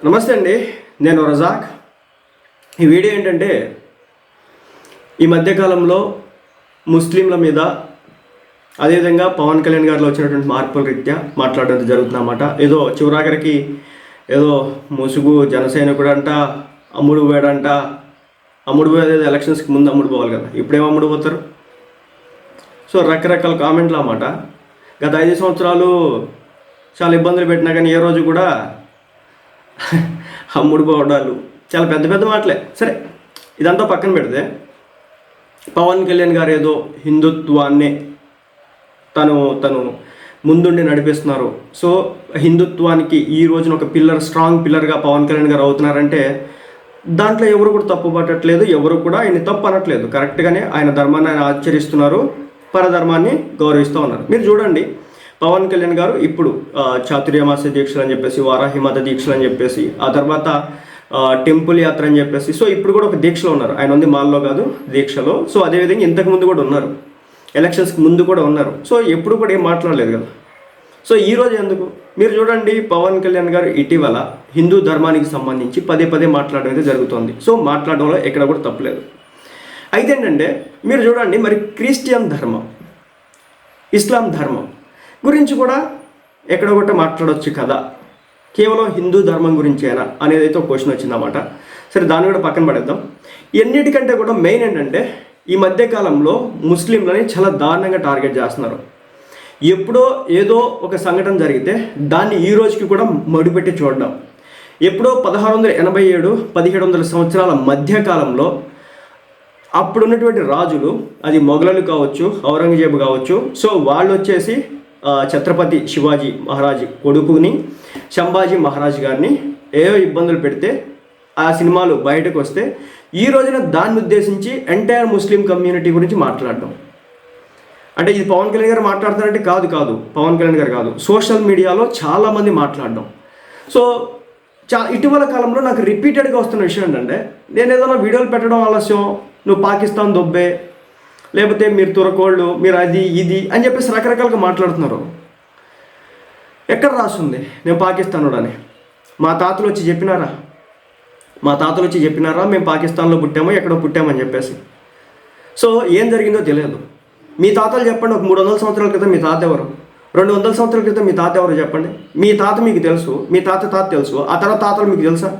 నమస్తే అండి నేను రజాక్. ఈ వీడియో ఏంటంటే ఈ మధ్యకాలంలో ముస్లింల మీద అదేవిధంగా పవన్ కళ్యాణ్ గారిలో వచ్చినటువంటి మార్పుల రీత్యా మాట్లాడడం జరుగుతుందన్నమాట ఏదో చివరాఖరికి ఏదో ముసుగు జనసేన కూడా అంట అమ్ముడు పోయాడంట అమ్ముడు పోయేది ఎలక్షన్స్కి ముందు అమ్ముడు పోవాలి కదా ఇప్పుడేం అమ్ముడు పోతారు సో రకరకాల కామెంట్లు అన్నమాట. గత ఐదు సంవత్సరాలు చాలా ఇబ్బందులు పెట్టినా కానీ ఏ రోజు కూడా అమ్ముడు పోవడాలు. చాలా పెద్ద పెద్ద మాటలే. సరే ఇదంతా పక్కన పెడితే పవన్ కళ్యాణ్ గారు ఏదో హిందుత్వాన్ని తను తను ముందుండి నడిపిస్తున్నారు. సో హిందుత్వానికి ఈ రోజున ఒక పిల్లర్ స్ట్రాంగ్ పిల్లర్గా పవన్ కళ్యాణ్ గారు అవుతున్నారంటే దాంట్లో ఎవరు కూడా తప్పు పట్టట్లేదు ఎవరు కూడా ఆయన తప్పు అనట్లేదు. కరెక్ట్గానే ఆయన ధర్మాన్ని ఆయన ఆచరిస్తున్నారు పరధర్మాన్ని గౌరవిస్తూ ఉన్నారు. మీరు చూడండి పవన్ కళ్యాణ్ గారు ఇప్పుడు చాతుర్యమాస దీక్షలు అని చెప్పేసి వారాహిమత దీక్షలు అని చెప్పేసి ఆ తర్వాత టెంపుల్ యాత్ర అని చెప్పేసి సో ఇప్పుడు కూడా ఒక దీక్షలో ఉన్నారు. ఆయన ఉంది మాల్లో కాదు దీక్షలో. సో అదేవిధంగా ఇంతకు ముందు కూడా ఉన్నారు. ఎలక్షన్స్కి ముందు కూడా ఉన్నారు. సో ఎప్పుడు కూడా ఏం మాట్లాడలేదు కదా. సో ఈరోజు ఎందుకు? మీరు చూడండి పవన్ కళ్యాణ్ గారు ఇటీవల హిందూ ధర్మానికి సంబంధించి పదే పదే మాట్లాడడం అయితే జరుగుతోంది. సో మాట్లాడడంలో ఎక్కడ కూడా తప్పలేదు. అయితే ఏంటంటే మీరు చూడండి మరి క్రిస్టియన్ ధర్మం ఇస్లాం ధర్మం గురించి కూడా ఎక్కడో ఒకటి మాట్లాడవచ్చు కదా. కేవలం హిందూ ధర్మం గురించేనా అనేది అయితే ఒక క్వశ్చన్ వచ్చిందన్నమాట. సరే దాన్ని కూడా పక్కన పడేద్దాం. ఎన్నిటికంటే కూడా మెయిన్ ఏంటంటే ఈ మధ్యకాలంలో ముస్లింలని చాలా దారుణంగా టార్గెట్ చేస్తున్నారు. ఎప్పుడో ఏదో ఒక సంఘటన జరిగితే దాన్ని ఈ రోజుకి కూడా మడిపెట్టి చూడడం. ఎప్పుడో పదహారు వందల ఎనభై ఏడు పదిహేడు వందల సంవత్సరాల మధ్యకాలంలో అప్పుడున్నటువంటి అప్పుడు ఉన్నటువంటి రాజులు అది మొఘలలు కావచ్చు ఔరంగజేబు కావచ్చు సో వాళ్ళు వచ్చేసి ఛత్రపతి శివాజీ మహారాజ్ కొడుకుని శంభాజీ మహారాజ్ గారిని ఏవో ఇబ్బందులు పెడితే ఆ సినిమాలు బయటకు వస్తే ఈ రోజున దాన్ని ఉద్దేశించి ఎంటైర్ ముస్లిం కమ్యూనిటీ గురించి మాట్లాడడం. అంటే ఇది పవన్ కళ్యాణ్ గారు మాట్లాడుతారంటే కాదు కాదు పవన్ కళ్యాణ్ గారు కాదు సోషల్ మీడియాలో చాలామంది మాట్లాడడం. సో చా ఇటీవల కాలంలో నాకు రిపీటెడ్గా వస్తున్న విషయం ఏంటంటే నేను ఏదైనా వీడియోలు పెట్టడం ఆలస్యం నువ్వు పాకిస్తాన్ దొబ్బే లేకపోతే మీరు తురకోళ్ళు మీరు అది ఇది అని చెప్పేసి రకరకాలుగా మాట్లాడుతున్నారు. ఎక్కడ రాస్తుంది నేను పాకిస్తాన్ అని మా తాతలు వచ్చి చెప్పినారా? మా తాతలు వచ్చి చెప్పినారా? మేము పాకిస్తాన్లో పుట్టామో? ఎక్కడో పుట్టామని చెప్పేసి. సో ఏం జరిగిందో తెలియదు. మీ తాతలు చెప్పండి ఒక మూడు వందల సంవత్సరాల క్రితం మీ తాత ఎవరు? రెండు వందల సంవత్సరాల క్రితం మీ తాత ఎవరు చెప్పండి? మీ తాత మీకు తెలుసు మీ తాత తాత తెలుసు ఆ తర్వాత తాతలు మీకు తెలుసా?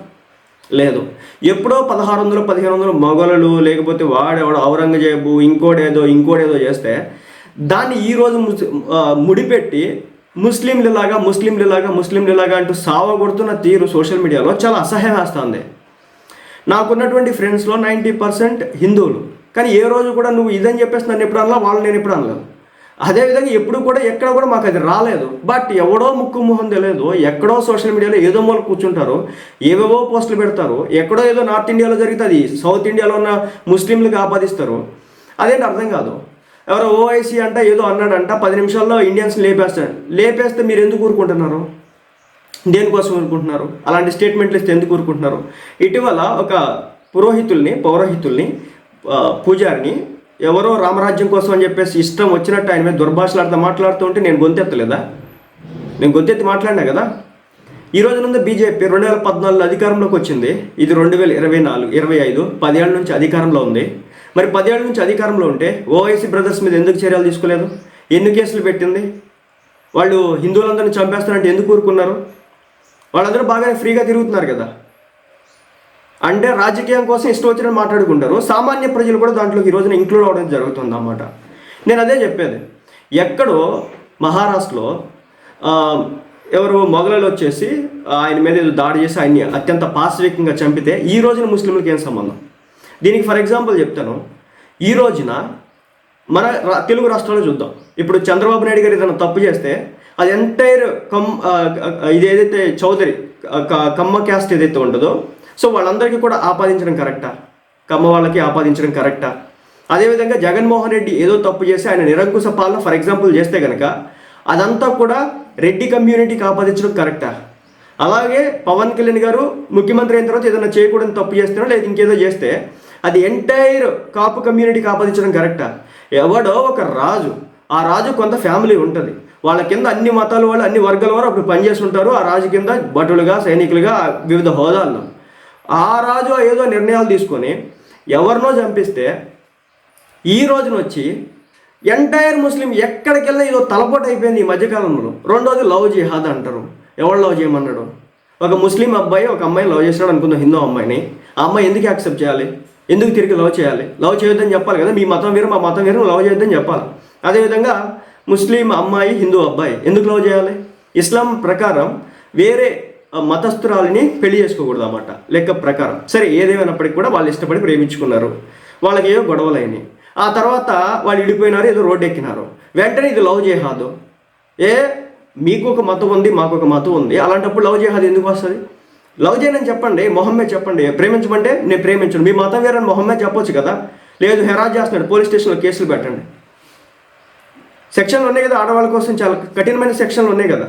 లేదు. ఎప్పుడో పదహారు వందలు పదిహేను వందలు మొగలు లేకపోతే వాడేవాడు ఔరంగజేబు ఇంకోటేదో ఇంకోటేదో చేస్తే దాన్ని ఈరోజు ముడిపెట్టి ముస్లింలలాగా ముస్లింలలాగా ముస్లింలలాగా అంటూ సావగొడుతున్న తీరు సోషల్ మీడియాలో చాలా అసహ్యమేస్తుంది. నాకున్నటువంటి ఫ్రెండ్స్లో నైంటీ పర్సెంట్ హిందువులు. కానీ ఏ రోజు కూడా నువ్వు ఇదని చెప్పేసి నన్ను ఎప్పుడు అనలా వాళ్ళు నేను ఎప్పుడు అనలేదు అదేవిధంగా ఎప్పుడు కూడా ఎక్కడ కూడా మాకు అది రాలేదు. బట్ ఎవడో ముక్కు మొహం తెలియదు ఎక్కడో సోషల్ మీడియాలో ఏదో మూల కూర్చుంటారు ఏవేవో పోస్టులు పెడతారు ఎక్కడో ఏదో నార్త్ ఇండియాలో జరుగుతుంది సౌత్ ఇండియాలో ఉన్న ముస్లింలకు ఆపాదిస్తారు. అదేంటి అర్థం కాదు. ఎవరో ఓఐసీ అంట ఏదో అన్నాడంట పది నిమిషాల్లో ఇండియన్స్ లేపేస్తాడు లేపేస్తే మీరు ఎందుకు ఊరుకుంటున్నారు? దేనికోసం ఊరుకుంటున్నారు? అలాంటి స్టేట్మెంట్లు ఇస్తే ఎందుకు ఊరుకుంటున్నారు? ఇటీవల ఒక పురోహితుల్ని పౌరోహితుల్ని పూజారిని ఎవరో రామరాజ్యం కోసం అని చెప్పేసి ఇష్టం వచ్చినట్టు ఆయన మీద దుర్భాషలాడుతూ మాట్లాడుతూ ఉంటే నేను గొంతెత్తలేదా? నేను గొంతెత్తి మాట్లాడినా కదా? ఈ రోజు నుండి బీజేపీ రెండు వేల పద్నాలుగులో అధికారంలోకి వచ్చింది. ఇది రెండు వేల ఇరవై నాలుగు ఇరవై ఐదు పదేళ్ళ నుంచి అధికారంలో ఉంది. మరి పదేళ్ళ నుంచి అధికారంలో ఉంటే ఓవైసీ బ్రదర్స్ మీద ఎందుకు చర్యలు తీసుకోలేదు? ఎన్ని కేసులు పెట్టింది? వాళ్ళు హిందువులందరినీ చంపేస్తారంటే ఎందుకు ఊరుకున్నారు? వాళ్ళందరూ బాగానే ఫ్రీగా తిరుగుతున్నారు కదా. అంటే రాజకీయం కోసం ఇష్టం వచ్చినట్టు మాట్లాడుకుంటారు. సామాన్య ప్రజలు కూడా దాంట్లోకి ఈ రోజున ఇంక్లూడ్ అవ్వడం జరుగుతుంది అన్నమాట నేను అదే చెప్పేది. ఎక్కడో మహారాష్ట్రలో ఎవరు మొఘలు వచ్చేసి ఆయన మీద ఏదో దాడి చేసి ఆయన్ని అత్యంత పాశవికంగా చంపితే ఈ రోజున ముస్లింలకు ఏం సంబంధం? దీనికి ఫర్ ఎగ్జాంపుల్ చెప్తాను. ఈ రోజున మన తెలుగు రాష్ట్రాల్లో చూద్దాం. ఇప్పుడు చంద్రబాబు నాయుడు గారు ఏదైనా తప్పు చేస్తే అది ఎంటైర్ కమ్ ఇది ఏదైతే చౌదరి కమ్మ క్యాస్ట్ ఏదైతే ఉంటుందో సో వాళ్ళందరికీ కూడా ఆపాదించడం కరెక్టా? కమ్మ వాళ్ళకి ఆపాదించడం కరెక్టా? అదేవిధంగా జగన్మోహన్ రెడ్డి ఏదో తప్పు చేసి ఆయన నిరంకుశ పాలన ఫర్ ఎగ్జాంపుల్ చేస్తే కనుక అదంతా కూడా రెడ్డి కమ్యూనిటీకి ఆపాదించడం కరెక్టా? అలాగే పవన్ కళ్యాణ్ గారు ముఖ్యమంత్రి అయిన తర్వాత ఏదైనా చేయకూడని తప్పు చేస్తారో? లేదా ఇంకేదో చేస్తే అది ఎంటైర్ కాపు కమ్యూనిటీకి ఆపాదించడం కరెక్టా? ఎవడో ఒక రాజు. ఆ రాజు కొంత ఫ్యామిలీ ఉంటుంది. వాళ్ళ కింద అన్ని మతాల వాళ్ళు అన్ని వర్గాల వారు అప్పుడు పనిచేస్తుంటారు. ఆ రాజు కింద భటులుగా సైనికులుగా వివిధ హోదాల్లో. ఆ రాజు ఏదో నిర్ణయాలు తీసుకొని ఎవరినో చంపిస్తే ఈ రోజున వచ్చి ఎంటైర్ ముస్లిం ఎక్కడికెళ్ళినా ఇదో తలపోటు అయిపోయింది ఈ మధ్యకాలంలో. రెండోది లవ్ జిహాద్ అంటారు. ఎవరు లవ్ చేయమన్నాడు? ఒక ముస్లిం అబ్బాయి ఒక అమ్మాయి లవ్ చేసినాడు అనుకుందాం హిందూ అమ్మాయిని. ఆ అమ్మాయి ఎందుకు యాక్సెప్ట్ చేయాలి? ఎందుకు తిరిగి లవ్ చేయాలి? లవ్ చేయొద్దని చెప్పాలి కదా మీ మతం వేరు మా మతం వేరు లవ్ చేయొద్దని చెప్పాలి. అదేవిధంగా ముస్లిం అమ్మాయి హిందూ అబ్బాయి ఎందుకు లవ్ చేయాలి? ఇస్లాం ప్రకారం వేరే మతస్థురాలని పెళ్ళి చేసుకోకూడదు అన్నమాట లెక్క ప్రకారం. సరే ఏదేమైనప్పటికీ కూడా వాళ్ళు ఇష్టపడి ప్రేమించుకున్నారు. వాళ్ళకి ఏవో గొడవలు ఆ తర్వాత వాళ్ళు విడిపోయినారు ఏదో రోడ్డు ఎక్కినారు. వెంటనే ఇది లవ్ చేహాదు ఏ? మీకు ఒక మతం ఉంది మాకు ఒక మతం ఉంది. అలాంటప్పుడు లవ్ చేహాదు ఎందుకు వస్తుంది? లవ్ చేయనని చెప్పండి మొహమ్మే చెప్పండి. ప్రేమించమంటే నేను ప్రేమించను. మీ మతం వేరని మొహమ్మే చెప్పొచ్చు కదా? లేదు హెరాజ్ చేస్తున్నాడు పోలీస్ స్టేషన్లో కేసులు పెట్టండి. సెక్షన్లు ఉన్నాయి కదా ఆడవాళ్ళ కోసం చాలా కఠినమైన సెక్షన్లు ఉన్నాయి కదా?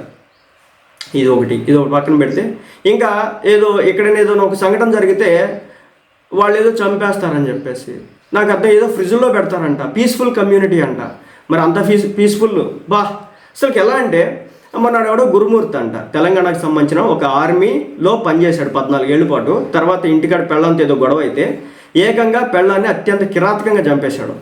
ఇది ఒకటి ఇది ఒకటి పక్కన పెడితే ఇంకా ఏదో ఎక్కడైనా ఏదో ఒక సంఘటన జరిగితే వాళ్ళు ఏదో చంపేస్తారని చెప్పేసి. నాకు అర్థం ఏదో ఫ్రిడ్జ్లో పెడతారంట పీస్ఫుల్ కమ్యూనిటీ అంట. మరి అంత పీస్ పీస్ఫుల్ బా. అసలుకి ఎలా అంటే మొన్నడు ఎవడో గురుమూర్తి అంట. తెలంగాణకు సంబంధించిన ఒక ఆర్మీలో పనిచేశాడు పద్నాలుగేళ్ళ పాటు. తర్వాత ఇంటికాడ పెళ్ళంతో ఏదో గొడవ అయితే ఏకంగా పెళ్ళాన్ని అత్యంత కిరాతకంగా చంపేశాడు.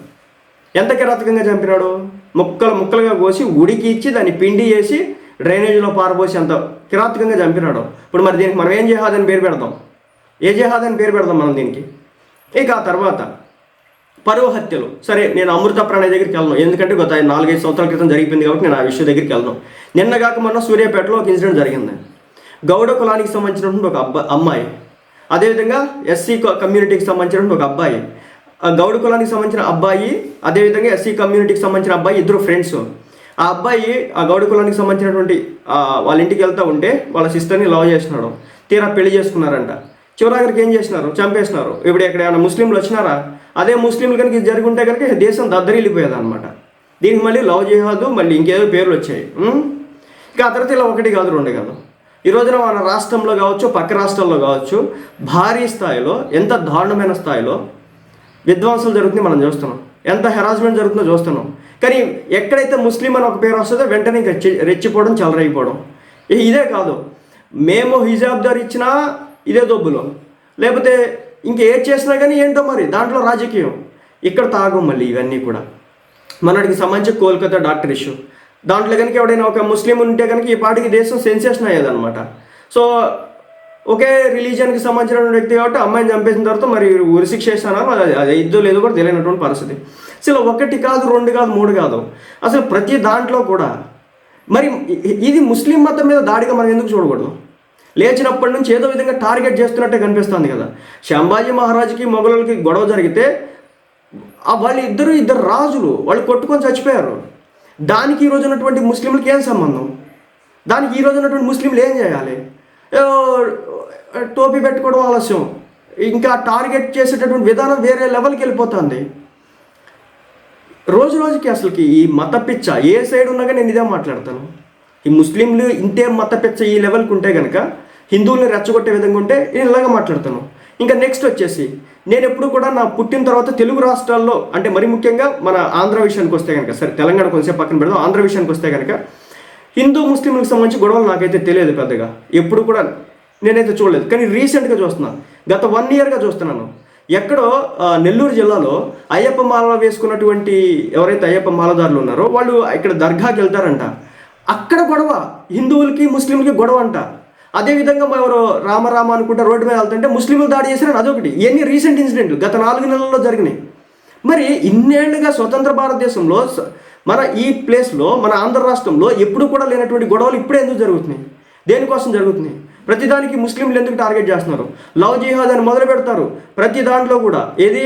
ఎంత కిరాతకంగా చంపినాడు? ముక్కలు ముక్కలుగా కోసి ఉడికి ఇచ్చి దాన్ని పిండి చేసి డ్రైనేజీలో పారబోసి అంత కిరాతకంగా చంపినాడు. ఇప్పుడు మరి దీనికి మనం ఏం జహాదని పేరు పెడదాం? ఏ జహాదని అని పేరు పెడదాం మనం దీనికి? ఇక ఆ తర్వాత పరువు హత్యలు. సరే నేను అమృత ప్రణయ్ దగ్గరికి వెళ్ళను ఎందుకంటే గత నాలుగైదు సంవత్సరాల క్రితం జరిగిపోయింది కాబట్టి నేను ఆ విషయం దగ్గరికి వెళ్ళను నిన్న కాక మొన్న సూర్యాపేటలో ఒక ఇన్సిడెంట్ జరిగింది. గౌడ కులానికి సంబంధించినటువంటి ఒక అబ్బా అమ్మాయి. అదేవిధంగా ఎస్సీ కమ్యూనిటీకి సంబంధించినటువంటి ఒక అబ్బాయి. ఆ గౌడ కులానికి సంబంధించిన అబ్బాయి అదేవిధంగా ఎస్సీ కమ్యూనిటీకి సంబంధించిన అబ్బాయి ఇద్దరు ఫ్రెండ్స్. ఆ అబ్బాయి ఆ గౌడ కులానికి సంబంధించినటువంటి వాళ్ళ ఇంటికి వెళ్తూ ఉంటే వాళ్ళ సిస్టర్ని లవ్ చేసినాడు. తీరా పెళ్ళి చేసుకున్నారంట. చివరాఖరికి ఏం చేసినారు? చంపేసినారు. ఇప్పుడు ఎక్కడ ఏమైనా ముస్లింలు వచ్చినారా? అదే ముస్లింలు కనుక ఇది జరుగుంటే కనుక దేశం దద్దరిల్లిపోయేది అనమాట దీనికి మళ్ళీ లవ్ చేయదు మళ్ళీ ఇంకేదో పేర్లు వచ్చాయి. ఇంకా ఆ తర్వాత ఇలా ఒకటి కాదు రెండు కాదు. ఈ రోజున మన రాష్ట్రంలో కావచ్చు పక్క రాష్ట్రాల్లో కావచ్చు భారీ స్థాయిలో ఎంత దారుణమైన స్థాయిలో విధ్వంసం జరుగుతుంది మనం చూస్తున్నాం. ఎంత హెరాస్మెంట్ జరుగుతుందో చూస్తున్నాం. కానీ ఎక్కడైతే ముస్లిం అని ఒక పేరు వస్తుందో వెంటనే ఇంకా రెచ్చిపోవడం చలరైపోవడం ఇదే కాదు. మేము హిజాబ్ దారి ఇచ్చినా ఇదే దొబ్బులో. లేకపోతే ఇంక ఏ చేసినా కానీ ఏంటో మరి దాంట్లో రాజకీయం. ఇక్కడ తాగం మళ్ళీ ఇవన్నీ కూడా. మనకి సంబంధించి కోల్కతా డాక్టర్ ఇష్యూ. దాంట్లో కనుక ఎవడైనా ఒక ముస్లిం ఉంటే కనుక ఈ పాటికి దేశం సెన్సేషన్ అయ్యేదన్నమాట. సో ఒకే రిలీజియన్కి సంబంధించిన వ్యక్తి కాబట్టి అమ్మాయిని చంపేసిన తర్వాత మరి ఉరిశిక్ష శిక్ష అది అది ఇద్దో లేదో కూడా తెలియనటువంటి పరిస్థితి. అసలు ఒకటి కాదు రెండు కాదు మూడు కాదు. అసలు ప్రతి దాంట్లో కూడా మరి ఇది ముస్లిం మతం మీద దాడిగా మనం ఎందుకు చూడకూడదు? లేచినప్పటి నుంచి ఏదో విధంగా టార్గెట్ చేస్తున్నట్టే కనిపిస్తుంది కదా. శంభాజీ మహారాజుకి మొఘలులకి గొడవ జరిగితే వాళ్ళు ఇద్దరు ఇద్దరు రాజులు వాళ్ళు కొట్టుకొని చచ్చిపోయారు. దానికి ఈ ఉన్నటువంటి ముస్లింలకి ఏం సంబంధం? దానికి ఈ ఉన్నటువంటి ముస్లింలు ఏం చేయాలి? టోపీ పెట్టుకోవడం ఆలస్యం. ఇంకా టార్గెట్ చేసేటటువంటి విధానం వేరే లెవెల్కి వెళ్ళిపోతుంది. రోజు రోజుకి అసలుకి ఈ మత పిచ్చ ఏ సైడ్ ఉన్నా కానీ నేను ఇదే మాట్లాడతాను. ఈ ముస్లింలు ఇంతే మత పిచ్చ ఈ లెవెల్కి ఉంటే కనుక హిందువుల్ని రెచ్చగొట్టే విధంగా ఉంటే నేను ఇలాగ మాట్లాడతాను. ఇంకా నెక్స్ట్ వచ్చేసి నేను ఎప్పుడు కూడా నా పుట్టిన తర్వాత తెలుగు రాష్ట్రాల్లో అంటే మరి ముఖ్యంగా మన ఆంధ్ర విషయానికి వస్తే కనుక సరే తెలంగాణ కొంచెం పక్కన పెడదాం ఆంధ్ర విషయానికి వస్తే కనుక హిందూ ముస్లింలకు సంబంధించి గొడవలు నాకైతే తెలియదు పెద్దగా. ఎప్పుడు కూడా నేనైతే చూడలేదు. కానీ రీసెంట్గా చూస్తున్నాను గత వన్ ఇయర్గా చూస్తున్నాను. ఎక్కడో నెల్లూరు జిల్లాలో అయ్యప్ప మాల వేసుకున్నటువంటి ఎవరైతే అయ్యప్ప మాలదారులు ఉన్నారో వాళ్ళు ఇక్కడ దర్గాకి వెళ్తారంట. అక్కడ గొడవ హిందువులకి ముస్లింలకి గొడవ అంట. అదేవిధంగా మా ఎవరో రామరామ అనుకుంటే రోడ్డు మీద వెళ్తుంటే ముస్లింలు దాడి చేశారని అదొకటి. ఇవన్నీ రీసెంట్ ఇన్సిడెంట్లు గత నాలుగు నెలల్లో జరిగినాయి. మరి ఇన్నేళ్ళుగా స్వతంత్ర భారతదేశంలో మన ఈ ప్లేస్లో మన ఆంధ్ర రాష్ట్రంలో ఎప్పుడు కూడా లేనటువంటి గొడవలు ఇప్పుడే ఎందుకు జరుగుతున్నాయి? దేనికోసం జరుగుతున్నాయి? ప్రతిదానికి ముస్లింలు ఎందుకు టార్గెట్ చేస్తున్నారు? లవ్ జిహాద్ అని మొదలు పెడతారు. ప్రతి దాంట్లో కూడా ఏది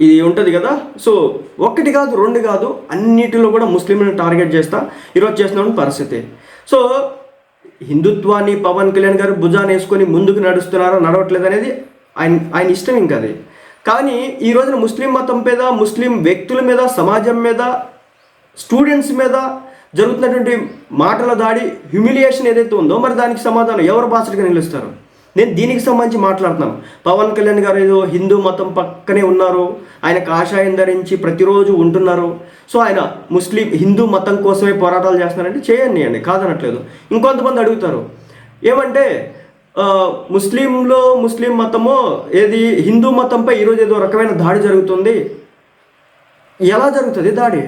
ఇది ఉంటుంది కదా? సో ఒక్కటి కాదు రెండు కాదు అన్నిటిలో కూడా ముస్లింలను టార్గెట్ చేస్తా ఈరోజు చేస్తున్న పరిస్థితి. సో హిందుత్వాన్ని పవన్ కళ్యాణ్ గారు భుజాన్ని వేసుకొని ముందుకు నడుస్తున్నారా నడవట్లేదు అనేది ఆయన ఆయన ఇష్టం ఇంకా అది. కానీ ఈ రోజున ముస్లిం మతం మీద ముస్లిం వ్యక్తుల మీద సమాజం మీద స్టూడెంట్స్ మీద జరుగుతున్నటువంటి మాటల దాడి హ్యూమిలియేషన్ ఏదైతే ఉందో మరి దానికి సమాధానం ఎవరు బాసటగా నిలుస్తారు? నేను దీనికి సంబంధించి మాట్లాడుతున్నాను. పవన్ కళ్యాణ్ గారు ఏదో హిందూ మతం పక్కనే ఉన్నారు. ఆయన కాషాయం ధరించి ప్రతిరోజు ఉంటున్నారు. సో ఆయన ముస్లిం హిందూ మతం కోసమే పోరాటాలు చేస్తున్నారంటే చేయండి అండి కాదనట్లేదు. ఇంకొంతమంది అడుగుతారు. ఏమంటే ముస్లింలో ముస్లిం మతము ఏది హిందూ మతంపై ఈరోజు ఏదో రకమైన దాడి జరుగుతుంది? ఎలా జరుగుతుంది దాడి?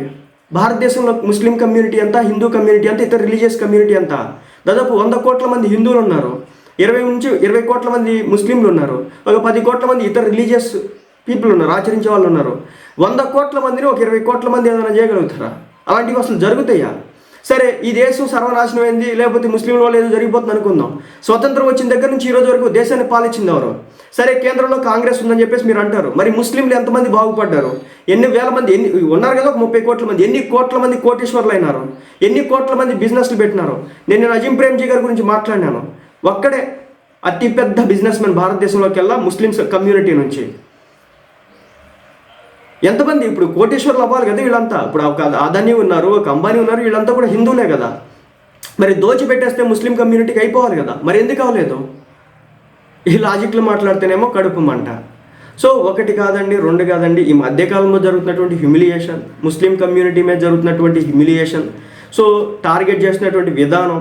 భారతదేశంలో ముస్లిం కమ్యూనిటీ అంతా హిందూ కమ్యూనిటీ అంతా ఇతర రిలీజియస్ కమ్యూనిటీ అంతా. దాదాపు వంద కోట్ల మంది హిందువులు ఉన్నారు. ఇరవై నుంచి ఇరవై కోట్ల మంది ముస్లింలు ఉన్నారు. ఒక పది కోట్ల మంది ఇతర రిలీజియస్ పీపుల్ ఉన్నారు ఆచరించే వాళ్ళు ఉన్నారు. వంద కోట్ల మందిని ఒక ఇరవై కోట్ల మంది ఏదైనా చేయగలుగుతారా? అలాంటివి అసలు జరుగుతాయా? సరే ఈ దేశం సర్వనాశనం అయింది లేకపోతే ముస్లింల వాళ్ళు ఏదో జరిగిపోతుంది అనుకుందాం. స్వతంత్రం వచ్చిన దగ్గర నుంచి ఈ రోజు వరకు దేశాన్ని పాలించింది ఎవరు? సరే కేంద్రంలో కాంగ్రెస్ ఉందని చెప్పేసి మీరు అంటారు. మరి ముస్లింలు ఎంతమంది బాగుపడ్డారు? ఎన్ని వేల మంది ఎన్ని ఉన్నారు కదా ఒక ముప్పై కోట్ల మంది. ఎన్ని కోట్ల మంది కోటీశ్వర్లు అయినారు? ఎన్ని కోట్ల మంది బిజినెస్లు పెట్టినారు? నేను నేను అజిం ప్రేమ్జీ గారి గురించి మాట్లాడినాను. ఒక్కడే అతిపెద్ద బిజినెస్ మ్యాన్ భారతదేశంలోకి వెళ్ళా ముస్లిమ్స్ కమ్యూనిటీ నుంచి. ఎంతమంది ఇప్పుడు కోటేశ్వర్లు అవ్వాలి కదా వీళ్ళంతా? ఇప్పుడు ఒక అదాని ఉన్నారు ఒక అంబానీ ఉన్నారు వీళ్ళంతా కూడా హిందువులే కదా. మరి దోచిపెట్టేస్తే ముస్లిం కమ్యూనిటీకి అయిపోవాలి కదా? మరి ఎందుకు అవ్వలేదు ఈ లాజిక్లు మాట్లాడితేనేమో కడుపు మంట. సో ఒకటి కాదండి రెండు కాదండి ఈ మధ్యకాలంలో జరుగుతున్నటువంటి హ్యూమిలియేషన్ ముస్లిం కమ్యూనిటీ మీద జరుగుతున్నటువంటి హ్యూమిలియేషన్ సో టార్గెట్ చేసినటువంటి విధానం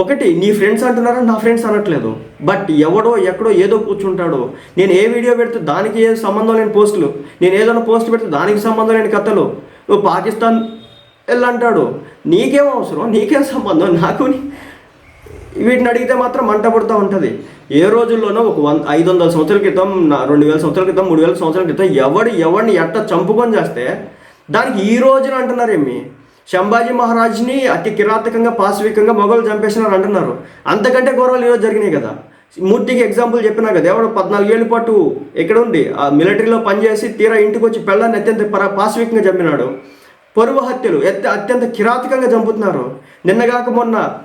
ఒకటి నీ ఫ్రెండ్స్ అంటున్నారా? నా ఫ్రెండ్స్ అనట్లేదు. బట్ ఎవడో ఎక్కడో ఏదో కూర్చుంటాడో. నేను ఏ వీడియో పెడితే దానికి ఏ సంబంధం లేని పోస్టులు? నేను ఏదైనా పోస్ట్ పెడితే దానికి సంబంధం లేని కథలు? నువ్వు పాకిస్తాన్ వెళ్ళంటాడు నీకేం అవసరం? నీకేం సంబంధం? నాకు వీటిని అడిగితే మాత్రం మంట పడుతూ ఉంటుంది. ఏ రోజుల్లోనో ఒక వన్ ఐదు వందల సంవత్సరాల క్రితం రెండు వేల సంవత్సరాల క్రితం మూడు వేల సంవత్సరాల క్రితం ఎవడు ఎవడిని ఎట్ట చంపుకొని చేస్తే దానికి ఈ రోజున అంటున్నారేమి? శంభాజీ మహారాజ్ని అతి కిరాతకంగా పాశవికంగా మొగలు చంపేసినారు అంటున్నారు. అంతకంటే గౌరవాలు ఈరోజు జరిగినాయి కదా. మూర్తికి ఎగ్జాంపుల్ చెప్పినా కదా ఎవడు పద్నాలుగేళ్ళ పాటు ఎక్కడ ఉంది ఆ మిలిటరీలో పనిచేసి తీరా ఇంటికి వచ్చి పెళ్ళాన్ని అత్యంత పర పాశవికంగా చంపినాడు. పరువు హత్యలు ఎత్త అత్యంత కిరాతకంగా చంపుతున్నారు. నిన్నగాక మొన్న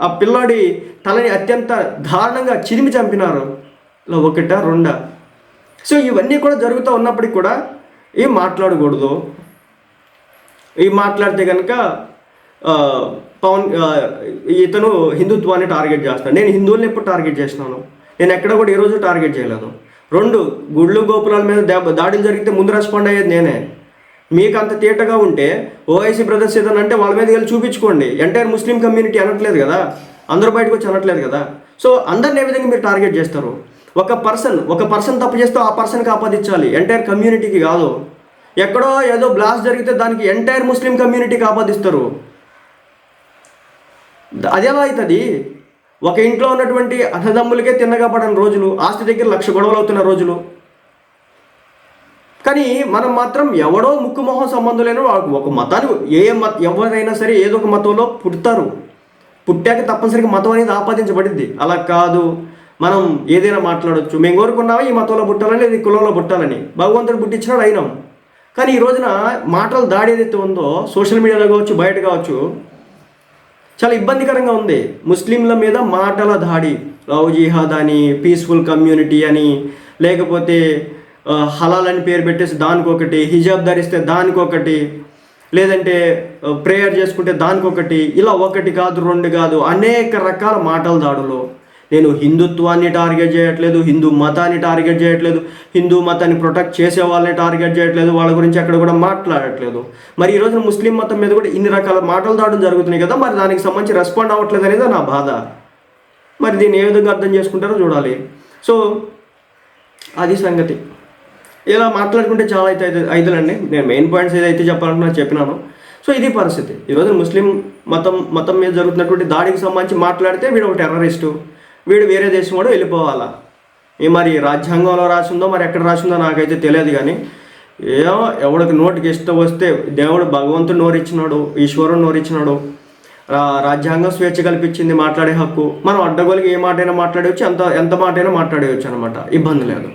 ఆ పిల్లాడి తలని అత్యంత దారుణంగా చిరిమి చంపినారు. ఇలా ఒకట రెండా? సో ఇవన్నీ కూడా జరుగుతూ ఉన్నప్పటికి కూడా ఏం మాట్లాడకూడదు. ఈ మాట్లాడితే కనుక పవన్ ఇతను హిందుత్వాన్ని టార్గెట్ చేస్తాను నేను హిందువుల్ని ఎప్పుడు టార్గెట్ చేసినాను నేను ఎక్కడ కూడా ఏ రోజు టార్గెట్ చేయలేదు. రెండు గుళ్ళు గోపురాల మీద దెబ్బ దాడులు జరిగితే ముందు రెస్పాండ్ అయ్యేది నేనే. మీకు అంత తీటగా ఉంటే ఓఐసీ బ్రదర్స్ ఏదైనా అంటే వాళ్ళ మీద వెళ్ళి చూపించుకోండి. ఎంటైర్ ముస్లిం కమ్యూనిటీ అనట్లేదు కదా? అందరూ బయటకు వచ్చి అనట్లేదు కదా? సో అందరిని ఏ విధంగా మీరు టార్గెట్ చేస్తారు? ఒక పర్సన్ ఒక పర్సన్ తప్పు చేస్తే ఆ పర్సన్కి ఆపాదించాలి ఎంటైర్ కమ్యూనిటీకి కాదు. ఎక్కడో ఏదో బ్లాస్ట్ జరిగితే దానికి ఎంటైర్ ముస్లిం కమ్యూనిటీకి ఆపాదిస్తారు అదేలా అవుతుంది? ఒక ఇంట్లో ఉన్నటువంటి అన్నదమ్ములకే తిన్నగా పడని రోజులు ఆస్తి దగ్గర లక్ష గొడవలు అవుతున్న రోజులు. కానీ మనం మాత్రం ఎవడో ముక్కు మొహం సంబంధం లేని ఒక మతాన్ని ఏ మత ఎవరైనా సరే ఏదో ఒక మతంలో పుడతారు. పుట్టాక తప్పనిసరిగా మతం అనేది ఆపాదించబడింది అలా కాదు. మనం ఏదైనా మాట్లాడొచ్చు. మేము కోరుకున్నామా ఈ మతంలో పుట్టాలని లేదా కులంలో పుట్టాలని? భగవంతుడు పుట్టించినాడు అయినాం. కానీ ఈ రోజున మాటల దాడి ఏదైతే ఉందో సోషల్ మీడియాలో కావచ్చు బయట కావచ్చు చాలా ఇబ్బందికరంగా ఉంది. ముస్లింల మీద మాటల దాడి. లవ్ జిహాద్ అని పీస్ఫుల్ కమ్యూనిటీ అని లేకపోతే హలాల్ అని పేరు పెట్టేసి దానికొకటి హిజాబ్ ధరిస్తే దానికొకటి లేదంటే ప్రేయర్ చేసుకుంటే దానికొకటి ఇలా ఒకటి కాదు రెండు కాదు అనేక రకాల మాటల దాడులు. నేను హిందుత్వాన్ని టార్గెట్ చేయట్లేదు హిందూ మతాన్ని టార్గెట్ చేయట్లేదు హిందూ మతాన్ని ప్రొటెక్ట్ చేసే వాళ్ళని టార్గెట్ చేయట్లేదు వాళ్ళ గురించి అక్కడ కూడా మాట్లాడట్లేదు. మరి ఈ రోజున ముస్లిం మతం మీద కూడా ఇన్ని రకాల మాటలు దాడడం జరుగుతున్నాయి కదా మరి దానికి సంబంధించి రెస్పాండ్ అవ్వట్లేదు అనేది నా బాధ. మరి దీన్ని ఏ విధంగా అర్థం చేసుకుంటారో చూడాలి. సో అది సంగతి. ఇలా మాట్లాడుకుంటే చాలా అయితే ఐదులండి అవుతుందండి నేను మెయిన్ పాయింట్స్ ఏదైతే చెప్పాలంటున్నా చెప్పినాను. సో ఇది పరిస్థితి. ఈరోజు ముస్లిం మతం మతం మీద జరుగుతున్నటువంటి దాడికి సంబంధించి మాట్లాడితే వీడు ఒక టెర్రరిస్టు. వీడు వేరే దేశం కూడా వెళ్ళిపోవాలా? ఈ మరి రాజ్యాంగంలో రాసిందో మరి ఎక్కడ రాసిందో నాకైతే తెలియదు కానీ ఏమో ఎవడికి నోటికి ఇష్టం వస్తే దేవుడు భగవంతుడు నోరిచ్చినాడు ఈశ్వరుడు నోరిచ్చినాడు. రా- రాజ్యాంగం స్వేచ్ఛ కల్పించింది మాట్లాడే హక్కు. మనం అడ్డగోలికి ఏ మాటైనా మాట్లాడవచ్చు ఎంత ఎంత మాటైనా మాట్లాడేయచ్చు అనమాట ఇబ్బంది లేదు.